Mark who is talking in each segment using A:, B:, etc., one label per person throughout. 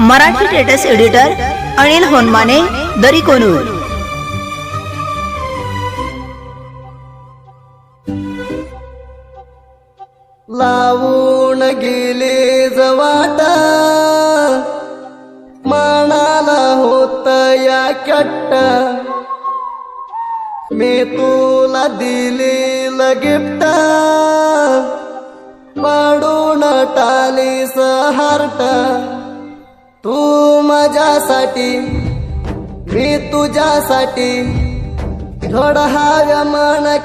A: Marathi status editor Anil Honmane दरी
B: लावून गेले जवाटा मानाला होत या कट्ट. मी तुला दिलेल गिफ्ट. पाडून टाली हार्ट. तू माझ्यासाठी मी तुझ्यासाठी थोडं हाव्या मन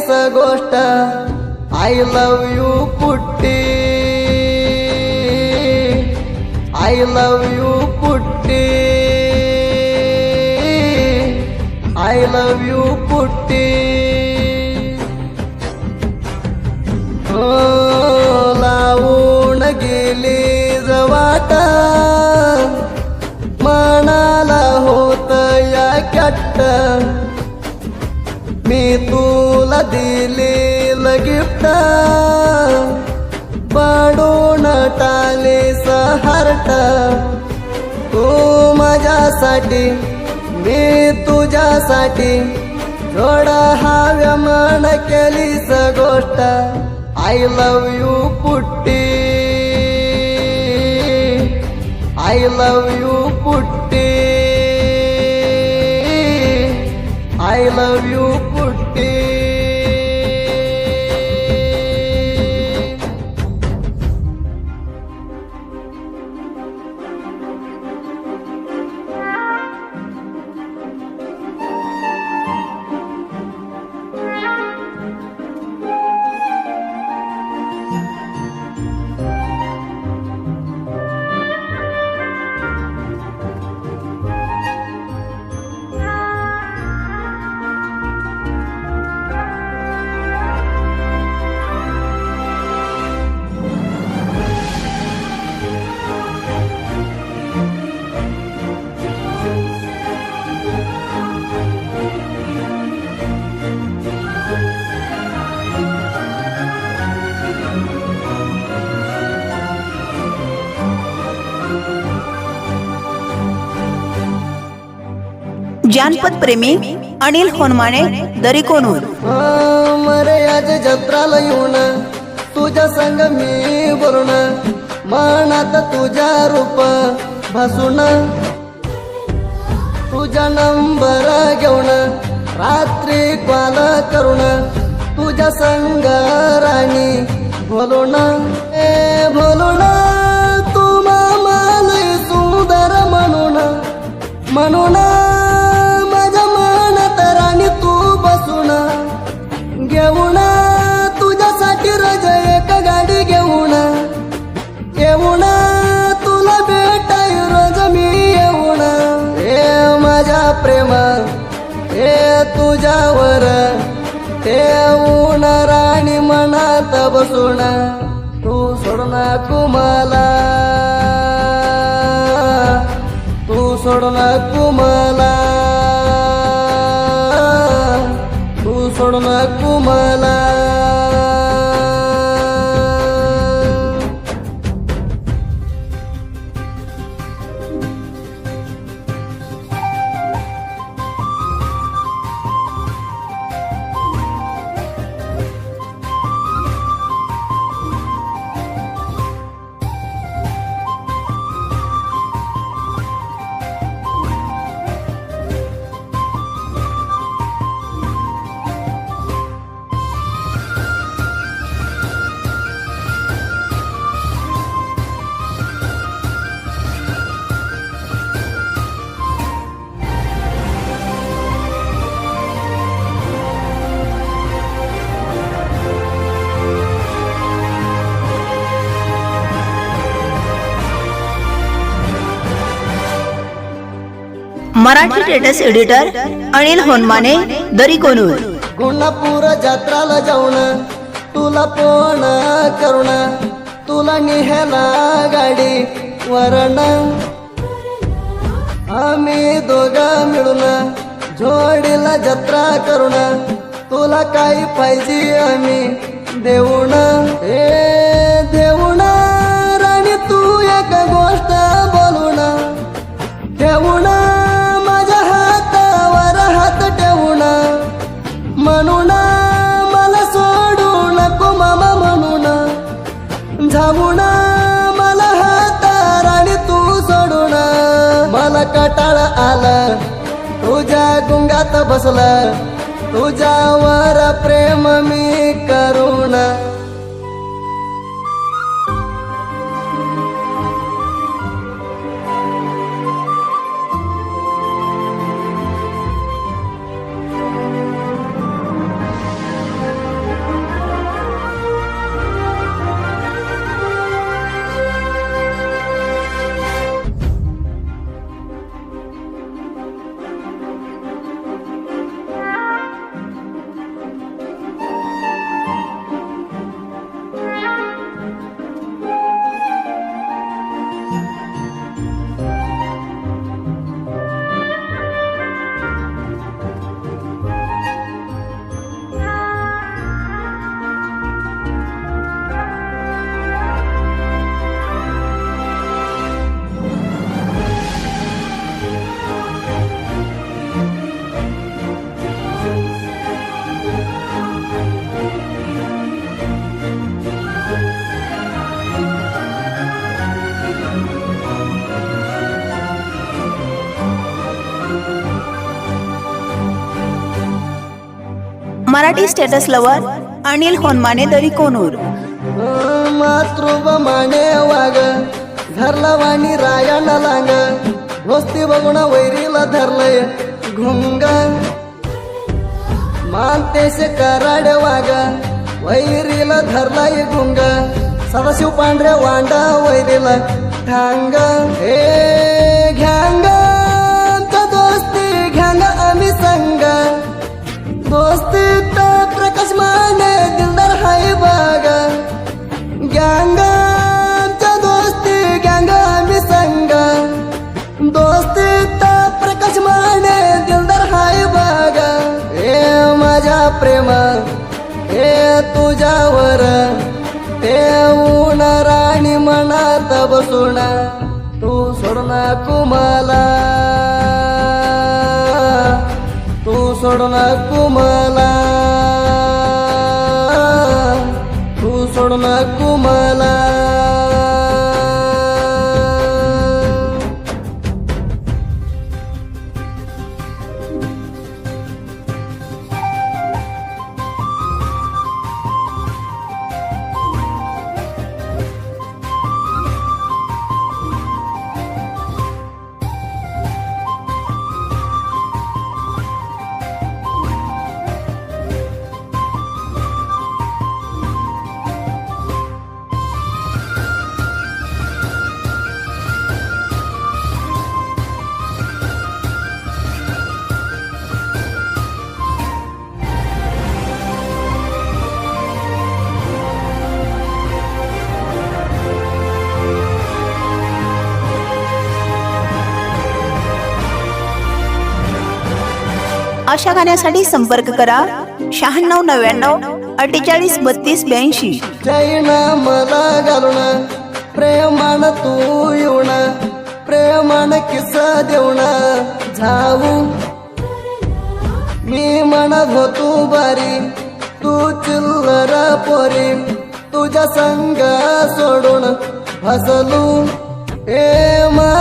B: स गोष्ट. आय लव यू पुट्टी. आय लव यू पुट्टी. आय लव यू पुट्टी. हो, लावून गेली जवाटा कट्ट मी तुला दिलेल गिफ्ट. पडून टाले हार्ट. तू माझ्यासाठी मी तुझ्यासाठी थोडा हव्या मन केलीस गोष्ट. आय लव यू पुट्टी. आय लव यू पुट्टी. आय लव
A: जानपद प्रेमी अनिल होनमाने दरी कोनूर
B: मरे आज जत्राला येऊन तुझ्या संग मी बोलून मनात तुझ्या रूप भासून. तुझा नंबर घेऊन रात्री कॉल करून तुझ्या संग राणी बोलून. ए बोलून. प्रेम हे तुझ्यावर ते ऊन राणी मनात बसून तू सोडना कुमाला तू सोडना कुमाला तू सोडना कुमाला
A: मराठी स्टेटस एडिटर अनिल होनमाने दरी कोनूर.
B: गुणापूर जत्राला जाऊन तुला फोन करुण तुला निघाला गाडी वरण. आम्ही दोघा मिळून जोडीला जत्रा करुण तुला काही पाहिजे आम्ही देऊन. हे देऊन राणी तू एक गोष्ट बोलून टाळ आलं. तुझ्या गुंगात बसलं. तुझ्यावर प्रेम मी करुणा.
A: Marathi status lover Anil Honmane Dari Konur.
B: मातृभ Mane वाग धरला वाणी रायण लांग. दोस्ती बघून वैरीला धरलंय घुंग. मानतेस कराड वाग वैरीला धरलाय घुंग. सदाशिव पांढऱ्या वांडा वैरीला ठांग हे घ्यांग दोस्ती घ्यांग आम्ही संग. दोस्ती प्रकाश माने दिलदार हाय बागा. गँग आमच्या दोस्ती गँग आम्ही संग. दोस्तीत प्रकाश माने दिलदार हाय बागा. हे माझ्या प्रेम हे तुझ्यावर. हे ऊन राणी मनात बसून तू सोडना कुमाला. तू सोडून कुमाला. तू
A: अशा गाण्यासाठी संपर्क करा. शहाण्णव नव्याण्णव अठ्ठेचाळीस बत्तीस ब्याऐंशी.
B: मला घालून प्रेमान तू येऊन प्रेमान किस्सा देऊन जाऊ. मी म्हणत होतो बारी तू चिल्लर पोरी तुझ्या संग सोडून हसलू ए मा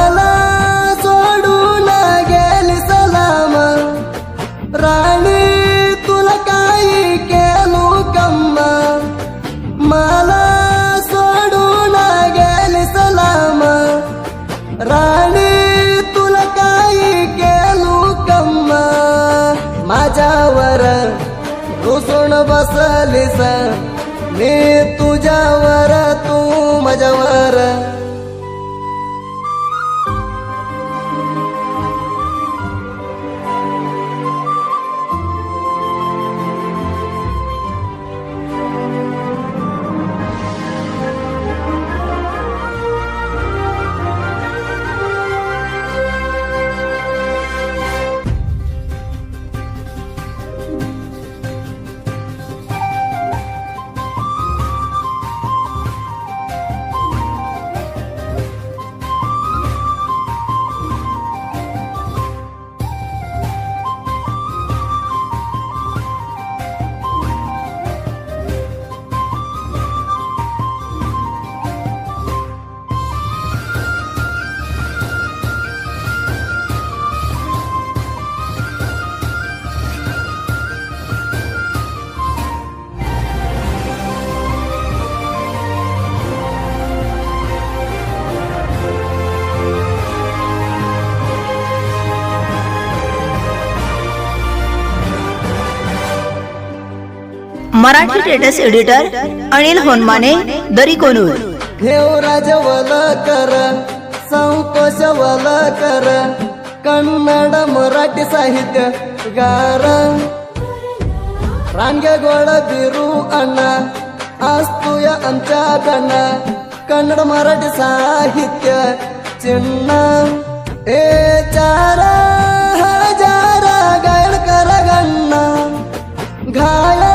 B: रुसून बसलीस. मी तुझ्यावर तू माझ्यावर.
A: Marathi status editor Anil Honmane Dari Konur.
B: देवराज वलकर संतोष वलकर कन्नड मराठी साहित्य गार. रांगे गोड बिरू अण्णा या आमच्या गणा कन्नड मराठी साहित्य चिन्ह. ए चार हजार गायन कर गण्णा गायक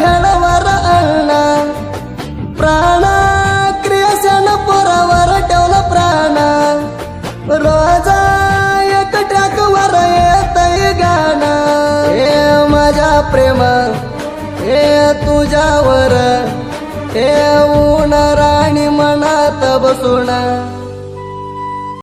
B: सुदीप हेळवर अण्णा प्राण क्रियसन पुरावर ठेवलं प्राण. रोजा एक ट्रॅक वर येतय गाणं. हे माझ्या प्रेम हे तुझ्यावर. हे ऊन राणी मनात बसून.